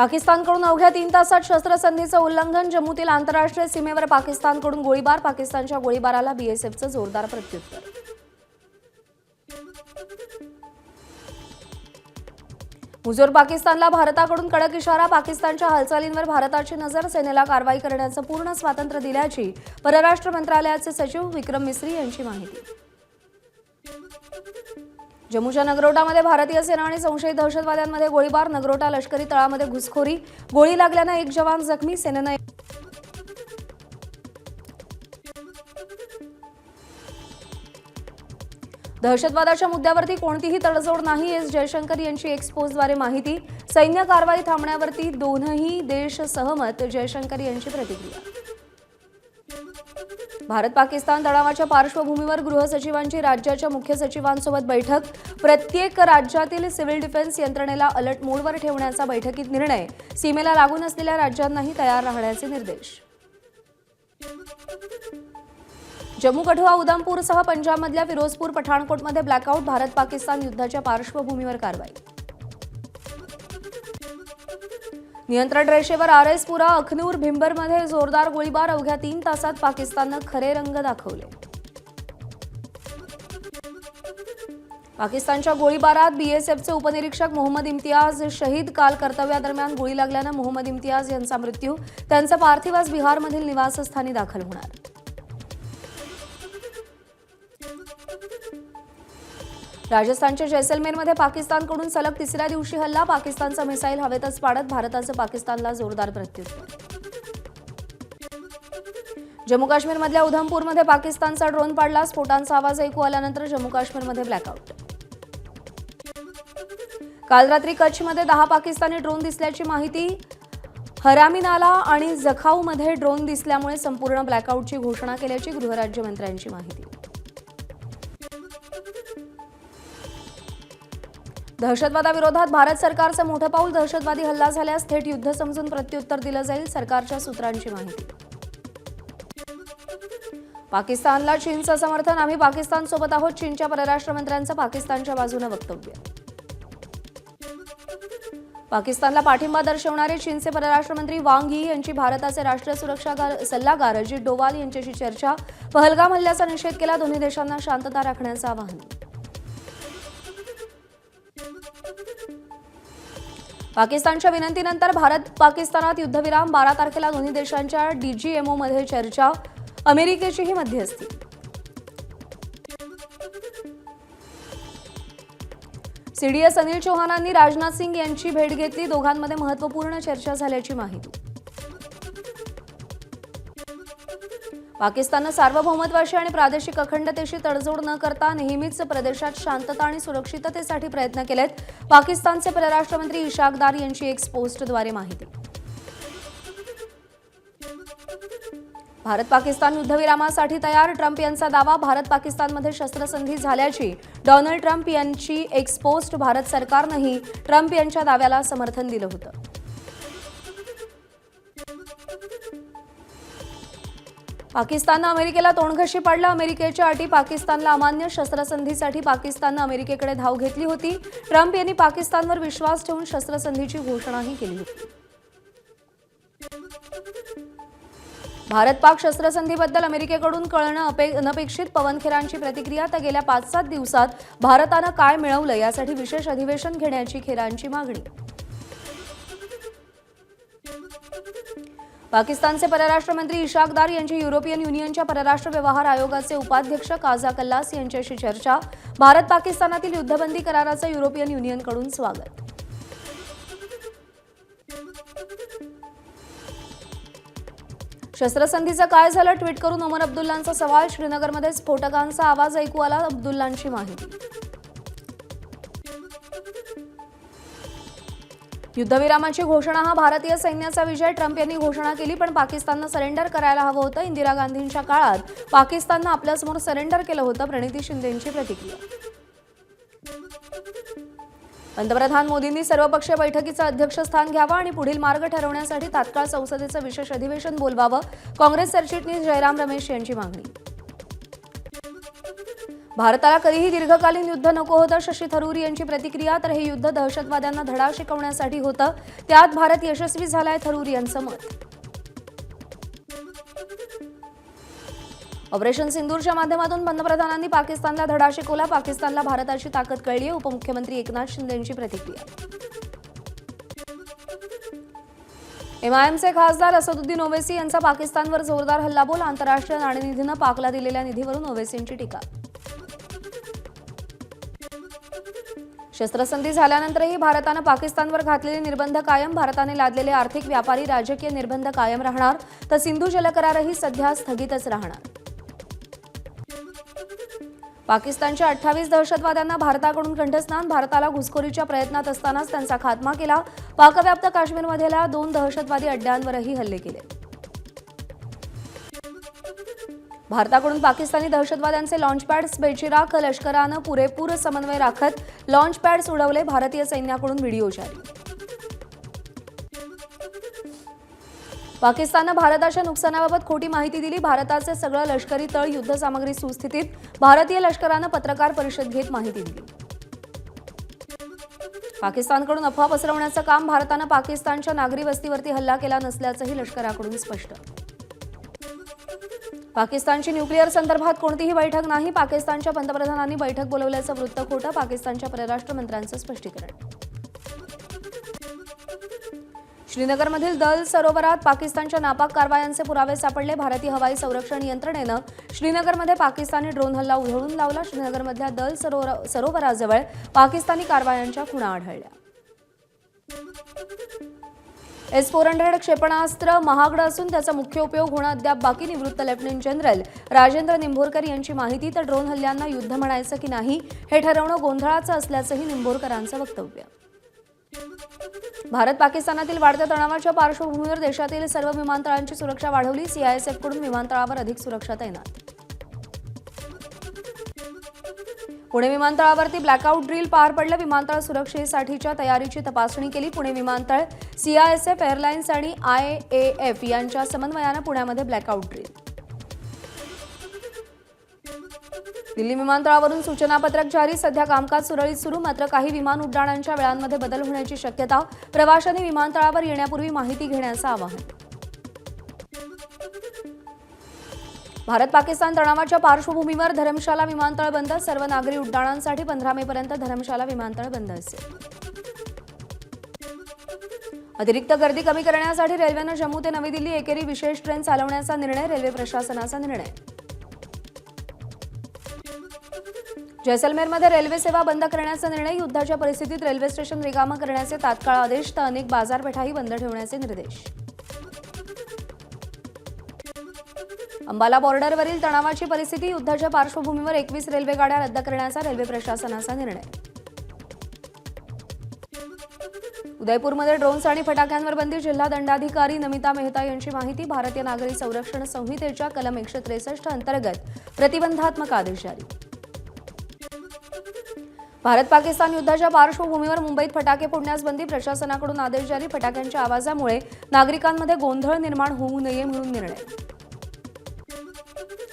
पाकिस्तानकडून अवघ्या तीन तासात शस्त्रसंधीचं उल्लंघन जम्मूतील आंतरराष्ट्रीय सीमेवर पाकिस्तानकडून गोळीबार पाकिस्तानच्या गोळीबाराला बीएसएफचं जोरदार प्रत्युत्तर. मुजोर पाकिस्तानला भारताकडून कडक इशारा पाकिस्तानच्या हालचालींवर भारताची नजर सेनेला कारवाई करण्याचं पूर्ण स्वातंत्र्य दिल्याची परराष्ट्र मंत्रालयाचे सचिव विक्रम मिस्री यांची माहिती. जम्मूच्या नगरोटामध्ये भारतीय सेना आणि संशयित दहशतवाद्यांमध्ये गोळीबार. नगरोटा लष्करी तळामध्ये घुसखोरी. गोळी लागल्यानं एक जवान जखमी. सेनेनं दहशतवादाच्या मुद्द्यावरती कोणतीही तडजोड नाही एस जयशंकर यांची एक्सपोजद्वारे माहिती. सैन्य कारवाई थांबण्यावरती दोनही देश सहमत. जयशंकर यांची प्रतिक्रिया. भारत पाकिस्तान तणावाच्या पार्श्वभूमीवर गृहसचिवांची राज्याच्या मुख्य सचिवांसोबत बैठक. प्रत्येक राज्यातील सिव्हिल डिफेन्स यंत्रणेला अलर्ट मोडवर ठेवण्याचा बैठकीत निर्णय. सीमेला लागून असलेल्या राज्यांनाही तयार राहण्याचे निर्देश. जम्मू कठुआ उधमपूरसह पंजाबमधल्या फिरोजपूर पठाणकोटमध्ये ब्लॅकआउट भारत पाकिस्तान युद्धाच्या पार्श्वभूमीवर कारवाई. नियंत्रण रेषेवर आरएसपुरा अखनूर भिंबरमध्ये जोरदार गोळीबार. अवघ्या तीन तासात पाकिस्ताननं खरे रंग दाखवले. पाकिस्तानच्या गोळीबारात बीएसएफचे उपनिरीक्षक मोहम्मद इम्तियाज शहीद. काल कर्तव्यादरम्यान गोळी लागल्यानं मोहम्मद इम्तियाज यांचा मृत्यू. त्यांचं पार्थिवास आज बिहारमधील निवासस्थानी दाखल होणार. राजस्थानच्या जैसलमेरमध्ये पाकिस्तानकडून सलग तिसऱ्या दिवशी हल्ला. पाकिस्तानचा मिसाईल हवेतच पाडत भारताचं पाकिस्तानला जोरदार प्रत्युत्तर. जम्मू काश्मीरमधल्या उधमपूरमध्ये पाकिस्तानचा ड्रोन पाडला. स्फोटांचा आवाज ऐकू आल्यानंतर जम्मू काश्मीरमध्ये ब्लॅकआउट काल रात्री कच्छमध्ये दहा पाकिस्तानी ड्रोन दिसल्याची माहिती. हरामीनाला आणि जखाऊमध्ये ड्रोन दिसल्यामुळे संपूर्ण ब्लॅकआउटची घोषणा केल्याची गृहराज्यमंत्र्यांची माहिती. दहशतवादाविरोधात भारत सरकारचं मोठं पाऊल दहशतवादी हल्ला झाल्यास थेट युद्ध समजून प्रत्युत्तर दिलं जाईल सरकारच्या सूत्रांची माहिती. पाकिस्तानला चीनचं समर्थन. आम्ही पाकिस्तान सोबत आहोत. चीनच्या परराष्ट्र मंत्र्यांचं पाकिस्तानच्या बाजूनं वक्तव्य. पाकिस्तानला पाठिंबा दर्शवणारे चीनचे परराष्ट्र मंत्री वांग यी यांची भारताचे राष्ट्रीय सुरक्षा सल्लागार अजित डोवाल यांच्याशी चर्चा. पहलगाम हल्ल्याचा निषेध केला. दोन्ही देशांना शांतता राखण्याचं आवाहन. पाकिस्तानच्या विनंतीनंतर भारत पाकिस्तानात युद्धविराम बारा तारखेला दोन्ही देशांच्या डीजीएमओमध्ये चर्चा अमेरिकेचीही मध्यस्थी. सीडीएस अनिल चौहानांनी राजनाथ सिंग यांची भेट घेतली. दोघांमध्ये महत्त्वपूर्ण चर्चा झाल्याची माहिती. पाकिस्ताननं सार्वभौमत्वाशी आणि प्रादेशिक अखंडतेशी तडजोड न करता नेहमीच प्रदेशात शांतता आणि सुरक्षिततेसाठी प्रयत्न केलेत. पाकिस्तानचे परराष्ट्रमंत्री इशाकदार यांची एक्स पोस्टद्वारे माहिती. भारत पाकिस्तान युद्धविरामासाठी तयार ट्रम्प यांचा दावा भारत पाकिस्तानमध्ये शस्त्रसंधी झाल्याची. डोनाल्ड ट्रम्प यांची एक्सपोस्ट भारत सरकारनंही ट्रम्प यांच्या दाव्याला समर्थन दिलं होतं. पाकिस्ताननं अमेरिकेला तोंडघशी पाडलं. अमेरिकेच्या अटी पाकिस्तानला अमान्य शस्त्रसंधीसाठी पाकिस्ताननं अमेरिकेकडे धाव घेतली होती. ट्रम्प यांनी पाकिस्तानवर विश्वास ठेवून शस्त्रसंधीची घोषणाही केली होती. भारत पाक शस्त्रसंधीबद्दल अमेरिकेकडून कळणं अपे अनपेक्षित पवनखेरांची प्रतिक्रिया तर गेल्या पाच सात दिवसात भारतानं काय मिळवलं यासाठी विशेष अधिवेशन घेण्याची खेरांची मागणी. पाकिस्तानचे परराष्ट्र मंत्री इशाकदार यांची युरोपियन युनियनच्या परराष्ट्र व्यवहार आयोगाचे उपाध्यक्ष काझा कल्लास यांच्याशी चर्चा. भारत पाकिस्तानातील युद्धबंदी कराराचं युरोपियन युनियनकडून स्वागत. शस्त्रसंधीचं काय झालं? ट्विट करून ओमर अब्दुल्लांचा सवाल. श्रीनगरमध्ये स्फोटकांचा आवाज ऐकू आला अब्दुल्लांची माहिती. युद्धविरामाची घोषणा हा भारतीय सैन्याचा विजय ट्रम्प यांनी घोषणा केली पण पाकिस्ताननं सरेंडर करायला हवं होतं. इंदिरा गांधींच्या काळात पाकिस्ताननं आपल्यासमोर सरेंडर केलं होतं प्रणिती शिंदेंची प्रतिक्रिया. पंतप्रधान मोदींनी सर्वपक्षीय बैठकीचं अध्यक्षस्थान घ्यावं आणि पुढील मार्ग ठरवण्यासाठी तात्काळ संसदेचं विशेष अधिवेशन बोलवावं. काँग्रेस सरचिटणीस जयराम रमेश यांची मागणी. भारताला कधीही दीर्घकालीन युद्ध नको होतं. शशी थरूर यांची प्रतिक्रिया तर हे युद्ध दहशतवाद्यांना धडा शिकवण्यासाठी होतं. त्यात भारत यशस्वी झालाय थरूर यांचं मत ऑपरेशन सिंदूरच्या माध्यमातून पंतप्रधानांनी पाकिस्तानला धडा शिकवला. पाकिस्तानला भारताची ताकद कळली. आहे उपमुख्यमंत्री एकनाथ शिंदे यांची प्रतिक्रिया. एमआयएमचे खासदार असदुद्दीन ओवेसी यांचा पाकिस्तानवर जोरदार हल्लाबोल. आंतरराष्ट्रीय नाणेनिधीनं पाकला दिलेल्या निधीवरून ओवेसींची टीका. शस्त्रसंधी झाल्यानंतरही भारतानं पाकिस्तानवर घातलेले निर्बंध कायम. भारताने लादलेले आर्थिक व्यापारी राजकीय निर्बंध कायम राहणार. तर सिंधू जलकरारही सध्या स्थगितच राहणार. पाकिस्तानच्या अठ्ठावीस दहशतवाद्यांना भारताकडून कंठस्नान. भारताला घुसखोरीच्या प्रयत्नात असतानाच त्यांचा खात्मा केला. पाकव्याप्त काश्मीरमधल्या दोन दहशतवादी अड्ड्यांवरही हल्ले केले. भारताकडून पाकिस्तानी दहशतवाद्यांचे लॉन्चपॅड्स बेचिराख लष्करानं पुरेपूर समन्वय राखत लॉन्चपॅड्स उडवले भारतीय सैन्याकडून व्हिडिओ जारी. पाकिस्ताननं भारताच्या नुकसानाबाबत खोटी माहिती दिली. भारताचे सगळं लष्करी तळ युद्धसामग्री सुस्थितीत भारतीय लष्करानं पत्रकार परिषद घेत माहिती दिली. पाकिस्तानकडून अफवा पसरवण्याचं काम भारतानं पाकिस्तानच्या नागरी वस्तीवरती हल्ला केला नसल्याचंही लष्कराकडून स्पष्ट. पाकिस्तानची न्यूक्लिअर संदर्भात कोणतीही बैठक नाही. पाकिस्तानच्या पंतप्रधानांनी बैठक बोलवल्याचं वृत्त खोटं पाकिस्तानच्या परराष्ट्र मंत्र्यांचं स्पष्टीकरण. श्रीनगरमधील दल सरोवरात पाकिस्तानच्या नापाक कारवायांचे पुरावे सापडले. भारतीय हवाई संरक्षण यंत्रणेनं श्रीनगरमध्ये पाकिस्तानी ड्रोन हल्ला उधळून लावला. श्रीनगरमधल्या दल सरोवर सरोवराजवळ पाकिस्तानी कारवायांच्या खुणा आढळल्या. एस फोर हंड्रेड क्षेपणास्त्र महागडं असून त्याचा मुख्य उपयोग होणं अद्याप बाकी निवृत्त लेफ्टनंट जनरल राजेंद्र निंभोरकर यांची माहिती तर ड्रोन हल्ल्यांना युद्ध म्हणायचं की नाही हे ठरवणं गोंधळाचं असल्याचंही निंभोरकरांचं वक्तव्य. भारत पाकिस्तानातील वाढत्या तणावाच्या पार्श्वभूमीवर देशातील सर्व विमानतळांची सुरक्षा वाढवली सीआयएसएफकडून विमानतळावर अधिक सुरक्षा तैनात. पुणे विमानतळावरती ब्लॅकआउट ड्रिल पार पडलं. विमानतळ सुरक्षेसाठीच्या तयारीची तपासणी केली. पुणे विमानतळ सीआयएसएफ एअरलाइन्स आणि आय ए एफ यांच्या समन्वयानं पुण्यामध्ये ब्लॅकआउट ड्रिल दिल्ली विमानतळावरून सूचनापत्रक जारी. सध्या कामकाज सुरळीत सुरू. मात्र काही विमान उड्डाणांच्या वेळांमध्ये बदल होण्याची शक्यता. प्रवाशांनी विमानतळावर येण्यापूर्वी माहिती घेण्याचं आवाहन. भारत पाकिस्तान तणावाच्या पार्श्वभूमीवर धरमशाला विमानतळ बंद सर्व नागरी उड्डाणांसाठी पंधरा मे पर्यंत धरमशाला विमानतळ बंद असेल. अतिरिक्त गर्दी कमी करण्यासाठी रेल्वेनं जम्मू ते नवी दिल्ली एकेरी विशेष ट्रेन चालवण्याचा निर्णय रेल्वे प्रशासनाचा निर्णय. जैसलमेरमध्ये रेल्वे सेवा बंद करण्याचा निर्णय युद्धाच्या परिस्थितीत रेल्वे स्टेशन रिकामं करण्याचे तात्काळ आदेश तर अनेक बाजारपेठाही बंद ठेवण्याचे निर्देश. अंबाला बॉर्डरवरील तणावाची परिस्थिती युद्धाच्या पार्श्वभूमीवर एकवीस रेल्वे गाड्या रद्द करण्याचा रेल्वे प्रशासनाचा निर्णय. उदयपूरमध्ये ड्रोन्स आणि फटाक्यांवर बंदी जिल्हा दंडाधिकारी नमिता मेहता यांची माहिती भारतीय नागरी संरक्षण संहितेच्या कलम एकशे त्रेसष्ट अंतर्गत प्रतिबंधात्मक आदेश जारी. भारत पाकिस्तान युद्धाच्या पार्श्वभूमीवर मुंबईत फटाके फोडण्यास बंदी प्रशासनाकडून आदेश जारी फटाक्यांच्या आवाजामुळे नागरिकांमध्ये गोंधळ निर्माण होऊ नये म्हणून निर्णय.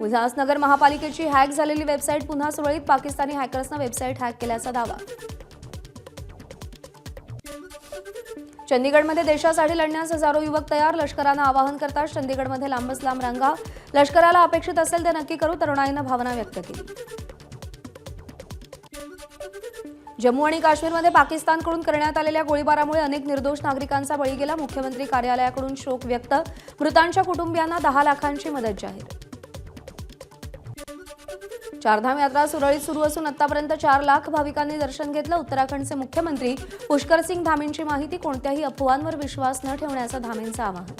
उल्हासनगर महापालिकेची हॅक झालेली वेबसाईट पुन्हा सुरळीत पाकिस्तानी हॅकर्सनं वेबसाईट हॅक केल्याचा दावा. चंदीगडमध्ये देशासाठी लढण्यास हजारो युवक तयार लष्करानं आवाहन करताच चंदीगडमध्ये लांबच लांब रांगा. लष्कराला अपेक्षित असेल ते नक्की करू तरुणाईनं भावना व्यक्त केली. जम्मू आणि काश्मीरमध्ये पाकिस्तानकडून करण्यात आलेल्या गोळीबारामुळे अनेक निर्दोष नागरिकांचा बळी गेला. मुख्यमंत्री कार्यालयाकडून शोक व्यक्त. मृतांच्या कुटुंबियांना दहा लाखांची मदत जाहीर. चारधाम यात्रा सुरळीत सुरू असून आतापर्यंत चार लाख भाविकांनी दर्शन घेतलं. उत्तराखंडचे मुख्यमंत्री पुष्कर सिंग धामींची माहिती कोणत्याही अफवांवर विश्वास न ठेवण्याचं धामींचं आवाहन.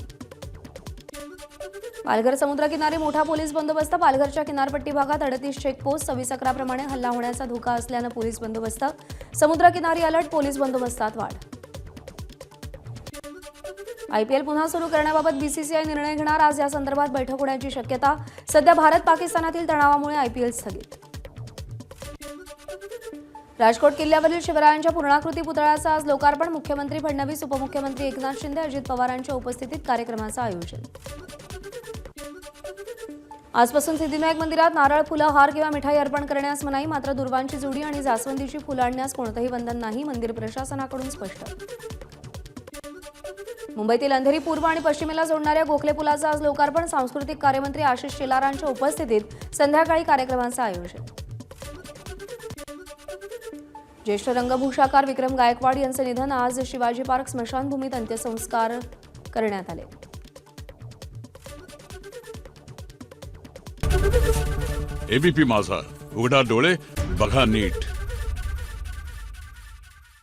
पालघर समुद्रकिनारी मोठा पोलीस बंदोबस्त पालघरच्या किनारपट्टी भागात अडतीस चेकपोस्ट सव्वीस अकराप्रमाणे हल्ला होण्याचा धोका असल्यानं पोलीस बंदोबस्त. समुद्रकिनारी अलर्ट पोलीस बंदोबस्तात वाढ. आयपीएल पुन्हा सुरू करण्याबाबत बीसीसीआय निर्णय घेणार. आज या संदर्भात बैठक होण्याची शक्यता. सध्या भारत पाकिस्तानातील तणावामुळे आयपीएल स्थगित. राजकोट किल्ल्यावरील शिवरायांच्या पूर्णाकृती पुतळ्याचं आज लोकार्पण. मुख्यमंत्री फडणवीस उपमुख्यमंत्री एकनाथ शिंदे अजित पवारांच्या उपस्थितीत कार्यक्रमाचं आयोजन. आजपासून सिद्धिविनायक मंदिरात नारळ फुलं हार किंवा मिठाई अर्पण करण्यास मनाई. मात्र दुर्वांची जुडी आणि जास्वंदीची फुलं आणण्यास कोणतंही बंधन नाही मंदिर प्रशासनाकडून स्पष्ट. मुंबईतील अंधेरी पूर्व आणि पश्चिमेला जोडणाऱ्या गोखले पुलाचं आज लोकार्पण. सांस्कृतिक कार्यमंत्री आशिष शेलारांच्या उपस्थितीत संध्याकाळी कार्यक्रमांचं आयोजन. ज्येष्ठ रंगभूषाकार विक्रम गायकवाड यांचं निधन आज शिवाजी पार्क स्मशानभूमीत अंत्यसंस्कार करण्यात आले. एबीपी माझा. उघडा डोळे बघा नीट.